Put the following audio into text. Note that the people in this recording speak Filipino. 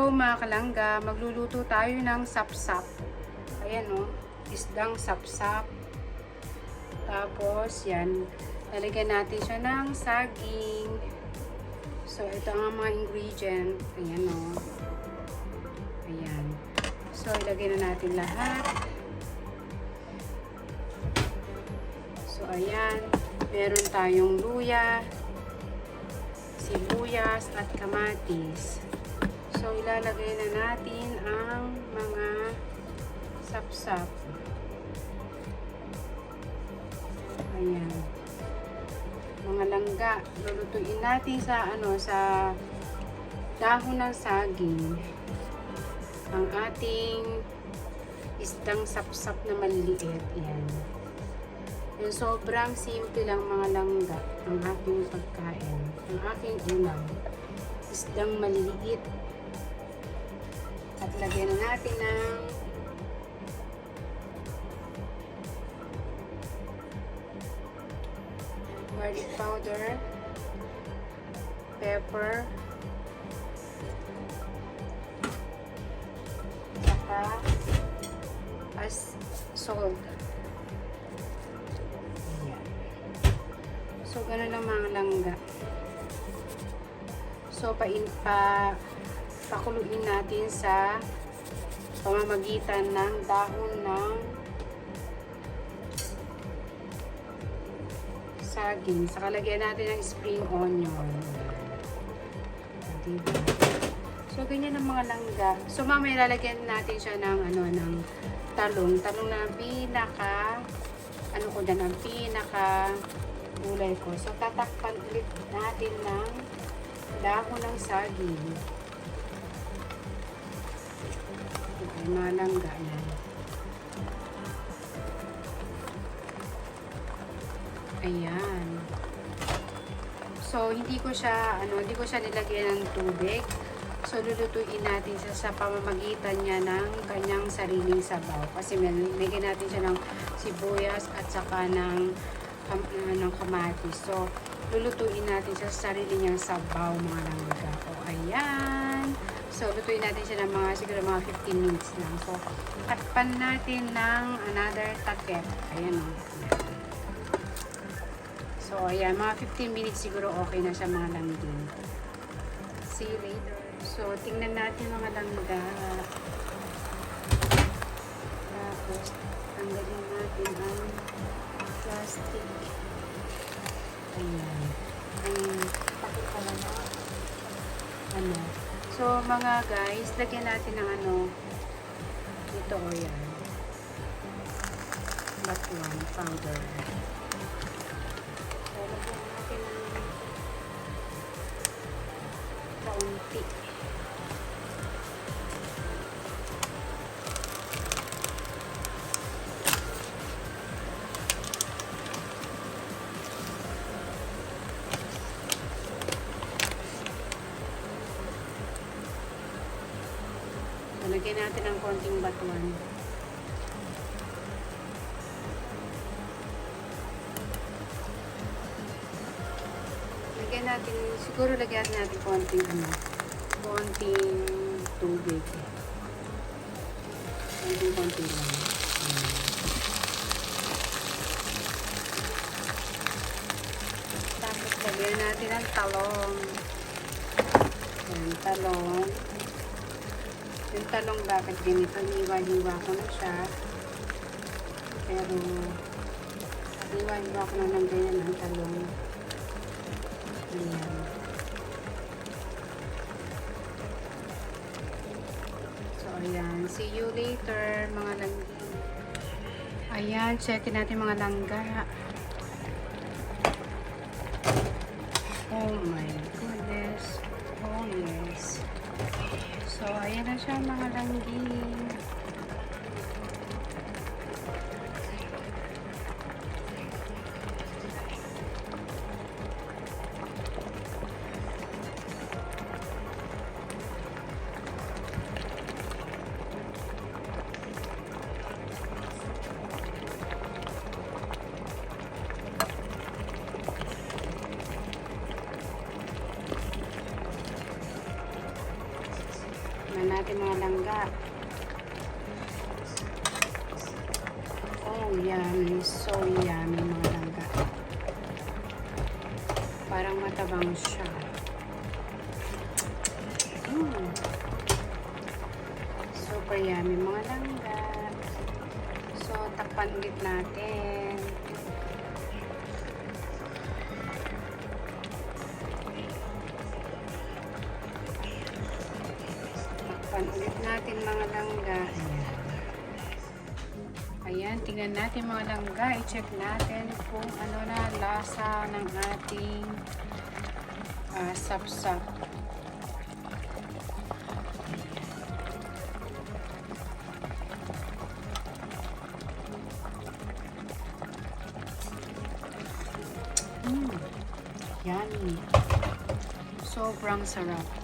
Hello mga kalangga, magluluto tayo ng sapsap. Ayan o, isdang sapsap. Tapos yan, lalagyan natin siya ng saging. So ito ang mga ingredient. Ayan o. Ayan. So ilagay na natin lahat. So ayan, meron tayong luya, sibuyas at kamatis. So, ilalagay na natin ang mga sapsap. Ayan. Mga langga. Lulutuin natin sa ano sa dahon ng saging. Ang ating isdang sapsap na maliliit. Ayan. Yung sobrang simple lang mga langga ang ating pagkain. Ang aking ulam. Isdang maliliit at lagyan na natin ng garlic powder, pepper, saka as salt. So, ganun lang mga langga. So, pa, pa pakuluin natin sa pamamagitan ng dahon ng saging. Saka lagyan natin ng spring onion. Diba? So, ganyan ang mga langga. So, mamaya lalagyan natin siya ng, ano, ng talong. Talong na pinaka, ano ko dyan, ang pinaka gulay ko. So, tatakpan ulit natin ng dahon ng saging. Ay, mga langga yan. Ayan. So, hindi ko siya, ano, hindi ko siya nilagyan ng tubig. So, lulutuin natin siya sa pamamagitan niya ng kanyang sariling sabaw. Kasi may, lagyan natin siya ng sibuyas at saka ng, kam, uh, ng kamatis. So, lulutuin natin siya sa sarili niyang sabaw, mga langga. O, ayan. So, lutuin natin siya ng mga, siguro mga 15 minutes lang. So, takpan natin ng another takip. Ayan o. So, ayan, mga 15 minutes siguro okay na siya mga langgin. See you later. So, tingnan natin mga langga. Tapos, tanggalin natin ang plastic. Ayan. Ang takip pala na. Ano. So, mga guys, lagyan natin ng ano. Ito o yan. Batuan powder. So, lagyan natin ng kaunti. Lagyan natin ng konting batuan. Lagyan natin, siguro lagyan natin konting ano, konting tubig. Konting konting lang. Ayan. Tapos lagyan natin ang talong. Ayan, talong. Yung talong bakit ganito, hiwa-hiwa ko na siya. Pero, hiwa-hiwa ko na ng ganyan ang talong. Ayan. So, ayan. See you later, mga langga. Ayan, checkin natin mga langga. Oh my goodness. Oh yes. Ayan na siya mga langgi. Natin mga langga. Oh, yummy. So yummy mga langga. Parang matabang siya. Mm. Super yummy mga langga. So, takpan ulit natin. Takpan ulit natin mga langga. Ayan. Tingnan natin mga langga. I-check natin kung ano na lasa ng ating ah, sapsap. Mm, yummy. Sobrang sarap.